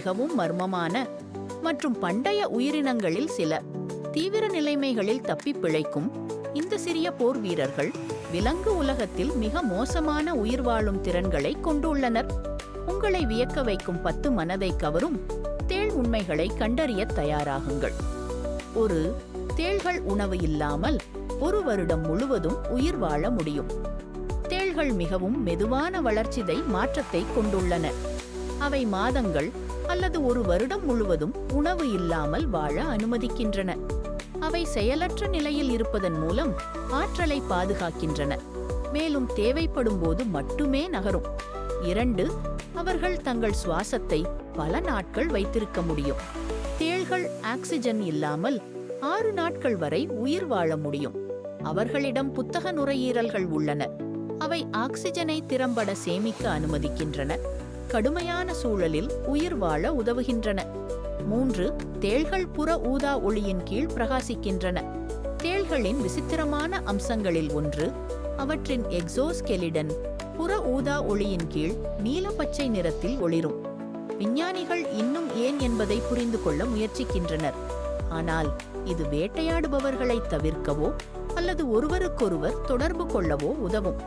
மிகவும் மர்மமான மற்றும் பண்டைய உயிரினங்களில் சில தீவிர நிலைமைகளில் தப்பி பிழைக்கும் இந்த சிறிய போர் வீரர்கள் விலங்கு உலகத்தில் மிக மோசமான உயிர் வாழும் திறன்களை கொண்டுள்ளனர். உங்களை வியக்க வைக்கும் பத்து மனதை கவரும் தேள் உண்மைகளை கண்டறியத் தயாராகுங்கள். ஒரு தேள்கள் உணவு இல்லாமல் ஒரு வருடம் முழுவதும் உயிர் வாழ முடியும். தேள்கள் மிகவும் மெதுவான வளர்ச்சிதை மாற்றத்தை கொண்டுள்ளன. அவை மாதங்கள் அல்லது ஒரு வருடம் முழுவதும் உணவு இல்லாமல் வாழ அனுமதிக்கின்றன. அவை செயலற்ற நிலையில் இருப்பதன் மூலம் ஆற்றலை பாதுகாக்கின்றன. மேலும் தேவைப்படும் போது மட்டுமே நகரும். இரண்டு அவர்கள் தங்கள் சுவாசத்தை பல நாட்கள் வைத்திருக்க முடியும். தேள்கள் ஆக்சிஜன் இல்லாமல் ஆறு நாட்கள் வரை உயிர் வாழ முடியும். அவர்களிடம் புத்தக நுரையீரல்கள் உள்ளன. அவை ஆக்சிஜனை திறம்பட சேமிக்க அனுமதிக்கின்றன. கடுமையான சூழலில் உயிர் வாழ உதவுகின்றன. மூன்று தேள்கள் புற ஊதா ஒளியின் கீழ் பிரகாசிக்கின்றன. தேள்களின் விசித்திரமான அம்சங்களில் ஒன்று அவற்றின் எக்ஸோஸ்கெலிடன் புற ஊதா ஒளியின் கீழ் நீலப்பச்சை நிறத்தில் ஒளிரும். விஞ்ஞானிகள் இன்னும் ஏன் என்பதை புரிந்து கொள்ள முயற்சிக்கின்றனர். ஆனால் இது வேட்டையாடுபவர்களை தவிர்க்கவோ அல்லது ஒருவருக்கொருவர் தொடர்பு கொள்ளவோ உதவும்.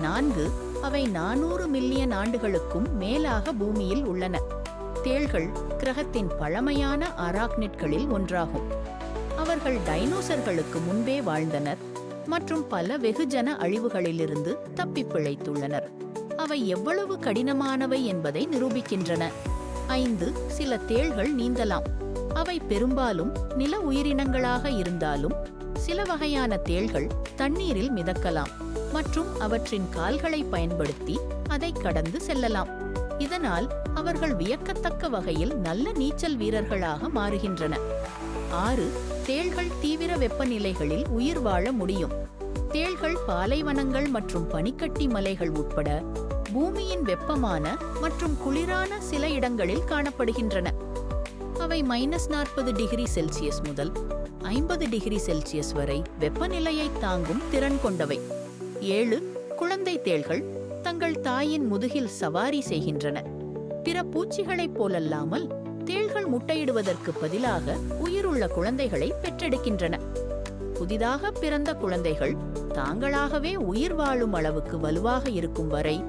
நான்கு அவை நானூறு மில்லியன் ஆண்டுகளுக்கும் மேலாக பூமியில் உள்ளன. தேள்கள் கிரகத்தின் பழமையான அராக்னிட்களில் ஒன்றாகும். அவர்கள் டைனோசர்களுக்கு முன்பே வாழ்ந்தனர் மற்றும் பல வெகுஜன அழிவுகளிலிருந்து தப்பிப்பிழைத்துள்ளனர் அவை எவ்வளவு கடினமானவை என்பதை நிரூபிக்கின்றன. ஐந்து சில தேள்கள் நீந்தலாம். அவை பெரும்பாலும் நில உயிரினங்களாக இருந்தாலும் சில வகையான தேள்கள் தண்ணீரில் மிதக்கலாம். மற்றும் அவற்றின் கால்களை பயன்படுத்தி அதை கடந்து செல்லலாம். இதனால் அவர்கள் வியக்கத்தக்க வகையில் நல்ல நீச்சல் வீரர்களாக மாறுகின்றன. ஆறு தேள்கள் தீவிர வெப்பநிலைகளில் உயிர் வாழ முடியும். தேள்கள் பாலைவனங்கள் மற்றும் பனிக்கட்டி மலைகள் உட்பட பூமியின் வெப்பமான மற்றும் குளிரான சில இடங்களில் காணப்படுகின்றன. அவை மைனஸ் நாற்பது டிகிரி செல்சியஸ் முதல் ஐம்பது டிகிரி செல்சியஸ் வரை வெப்பநிலையை தாங்கும் திறன் கொண்டவை. ஏழு குழந்தை தேள்கள் தங்கள் தாயின் முதுகில் சவாரி செய்கின்றன. பிற பூச்சிகளைப் போலல்லாமல் தேள்கள் முட்டையிடுவதற்கு பதிலாக உயிருள்ள குழந்தைகளை பெற்றெடுக்கின்றன. புதிதாக பிறந்த குழந்தைகள் தாங்களாகவே உயிர் வாழும் அளவுக்கு வலுவாக இருக்கும் வரை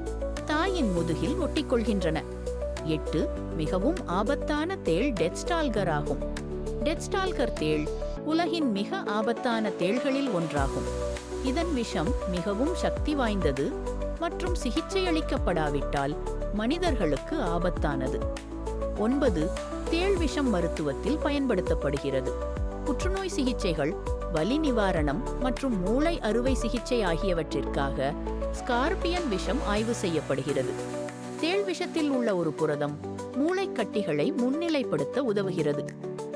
தாயின் முதுகில் ஒட்டிக்கொள்கின்றன. எட்டு மிகவும் ஆபத்தான தேள் டெட்ஸ்டால்கர் ஆகும். டெட்ஸ்டால்கர் தேள் உலகின் மிக ஆபத்தான தேள்களில் ஒன்றாகும். இதன் விஷம் மிகவும் சக்தி வாய்ந்தது மற்றும் சிகிச்சையளிக்கப்படாவிட்டால் மனிதர்களுக்கு ஆபத்தானது. ஒன்பது தேள் விஷம் மருத்துவத்தில் பயன்படுத்தப்படுகிறது. புற்றுநோய் சிகிச்சைகள் வலி நிவாரணம் மற்றும் மூளை அறுவை சிகிச்சை ஆகியவற்றிற்காக ஸ்கார்பியன் விஷம் ஆய்வு செய்யப்படுகிறது. தேள் விஷத்தில் உள்ள ஒரு புரதம் மூளைக்கட்டிகளை முன்னிலைப்படுத்த உதவுகிறது.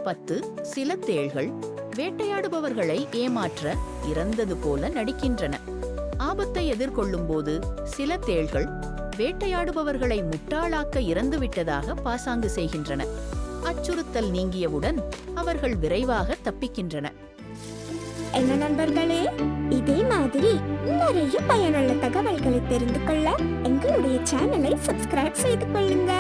பத்து சில தேள்கள் வேட்டையாடுபவர்களை ஏமாற்ற இறந்தது போல நடிக்கின்றன. ஆபத்தை எதிர்கொள்ளும் போது சில தேள்கள் வேட்டையாடுபவர்களை முட்டாளாக்க இறந்துவிட்டதாக பாசாங்கு செய்கின்றன. அச்சுறுத்தல் நீங்கியவுடன் அவர்கள் விரைவாக தப்பிக்கின்றன. என்ன நண்பர்களே இதே மாதிரி நிறைய பயனுள்ள தகவல்களை தெரிந்து கொள்ள எங்களுடைய சேனலை சப்ஸ்கிரைப் செய்து கொள்ளுங்க.